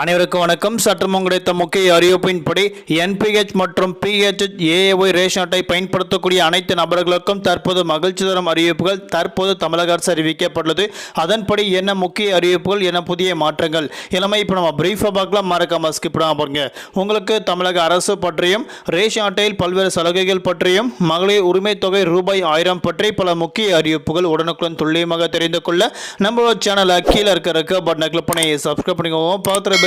அனைவருக்கும் வணக்கம். சற்று கிடைத்த முக்கிய அறிவிப்பின்படி என்பிஹெச் மற்றும் பிஹெச் ஏஏஒய் ரேஷன் அட்டை பயன்படுத்தக்கூடிய அனைத்து நபர்களுக்கும் தற்போது மகிழ்ச்சி தரும் அறிவிப்புகள் தற்போது தமிழக அரசு அறிவிக்கப்பட்டுள்ளது. அதன்படி என்ன முக்கிய அறிவிப்புகள் என்ன புதிய மாற்றங்கள் எல்லாமே இப்போ நம்ம பிரீஃபாக பார்க்கலாம். மறக்காம ஸ்கிப்டாக பண்ணாம பாருங்க. உங்களுக்கு தமிழக அரசு பற்றியும் ரேஷன் அட்டையில் பல்வேறு சலுகைகள் பற்றியும் மகளிர் உரிமை தொகை ரூபாய் ஆயிரம் பற்றி பல முக்கிய அறிவிப்புகள் உடனுக்குடன் துல்லியமாக தெரிந்து கொள்ள நம்மளோட சேனலை கீழே இருக்க பட்டனை கிளிக் பண்ணி சப்ஸ்கிரைப் பண்ணிக்கோங்க. பக்கத்தில்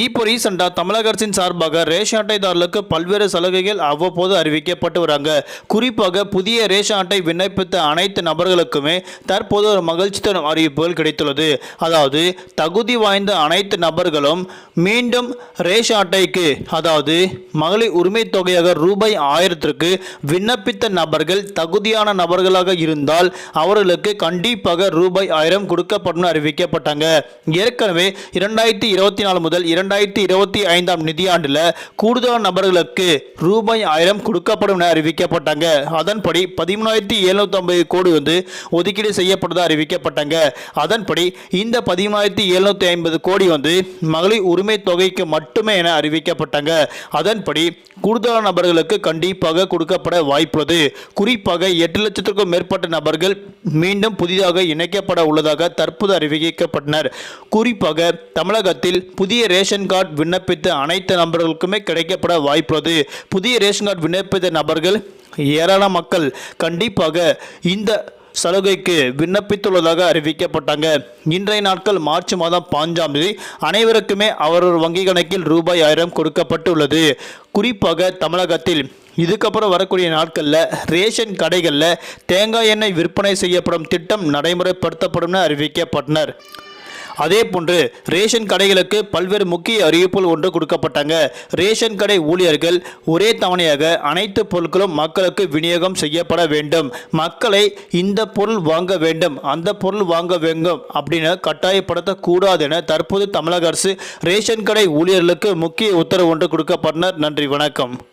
இப்போ ரீசெண்டாக தமிழக அரசின் சார்பாக ரேஷன் அட்டைதாரர்களுக்கு பல்வேறு சலுகைகள் அவ்வப்போது அறிவிக்கப்பட்டு வராங்க. குறிப்பாக புதிய ரேஷன் அட்டை விண்ணப்பித்த அனைத்து நபர்களுக்குமே தற்போது ஒரு மகிழ்ச்சி தரும் அறிவிப்புகள் கிடைத்துள்ளது. அதாவது தகுதி வாய்ந்த அனைத்து நபர்களும் மீண்டும் ரேஷன் அட்டைக்கு அதாவது மகளிர் உரிமை தொகையாக ரூபாய் ஆயிரத்திற்கு விண்ணப்பித்த நபர்கள் தகுதியான நபர்களாக இருந்தால் அவர்களுக்கு கண்டிப்பாக ரூபாய் ஆயிரம் கொடுக்கப்படும் அறிவிக்கப்பட்டாங்க. ஏற்கனவே இரண்டாயிரத்தி இருபத்தி நாலு முதல் இரண்டாயிரத்தி இருபத்தி ஐந்தாம் நிதியாண்டில் கூடுதல் நபர்களுக்கு ரூபாய் ஆயிரம் கொடுக்கப்படும் என அறிவிக்கப்பட்டாங்க. அதன்படி பதிமூணாயிரத்தி எழுநூத்தி ஐம்பது கோடி வந்து ஒதுக்கீடு செய்யப்பட்டதாக அறிவிக்கப்பட்டாங்க. அதன்படி இந்த பதிமூணாயிரத்தி எழுநூத்தி ஐம்பது கோடி வந்து மகளிர் உரிமை தொகைக்கு மட்டுமே என அறிவிக்கப்பட்டாங்க. அதன்படி கூடுதல் நபர்களுக்கு கண்டிப்பாக கொடுக்கப்பட வாய்ப்புள்ளது. குறிப்பாக எட்டு லட்சத்திற்கும் மேற்பட்ட நபர்கள் மீண்டும் புதிதாக இணைக்கப்பட உள்ளதாக தற்போது அறிவிக்கப்பட்டனர். குறிப்பாக தமிழகத்தில் புதிய ரேஷன் ரேஷன் கார்டு விண்ணப்பித்த அனைத்து நபர்களுக்குமே கிடைக்கப்பட வாய்ப்புள்ளது. புதிய ரேஷன் கார்டு விண்ணப்பித்த நபர்கள் ஏராள மக்கள் கண்டிப்பாக இந்த சலுகைக்கு விண்ணப்பித்துள்ளதாக அறிவிக்கப்பட்டாங்க. இன்றைய நாட்கள் மார்ச் மாதம் பாஞ்சாம் தேதி அனைவருக்குமே அவரவர் வங்கி கணக்கில் ரூபாய் ஆயிரம் கொடுக்கப்பட்டுள்ளது. குறிப்பாக தமிழகத்தில் இதுக்கப்புறம் வரக்கூடிய நாட்களில் ரேஷன் கடைகளில் தேங்காய் எண்ணெய் விற்பனை செய்யப்படும் திட்டம் நடைமுறைப்படுத்தப்படும் என அறிவிக்கப்பட்டனர். அதே போன்று ரேஷன் கடைகளுக்கு பல்வேறு முக்கிய அறிவிப்புகள் ஒன்று கொடுக்கப்பட்டாங்க. ரேஷன் கடை ஊழியர்கள் ஒரே தவணையாக அனைத்து பொருட்களும் மக்களுக்கு விநியோகம் செய்யப்பட வேண்டும். மக்களை இந்த பொருள் வாங்க வேண்டும் அந்த பொருள் வாங்க வேண்டும் அப்படின்னு கட்டாயப்படுத்தக்கூடாது என தற்போது தமிழக அரசு ரேஷன் கடை ஊழியர்களுக்கு முக்கிய உத்தரவு ஒன்று கொடுக்கப்பட்டனர். நன்றி வணக்கம்.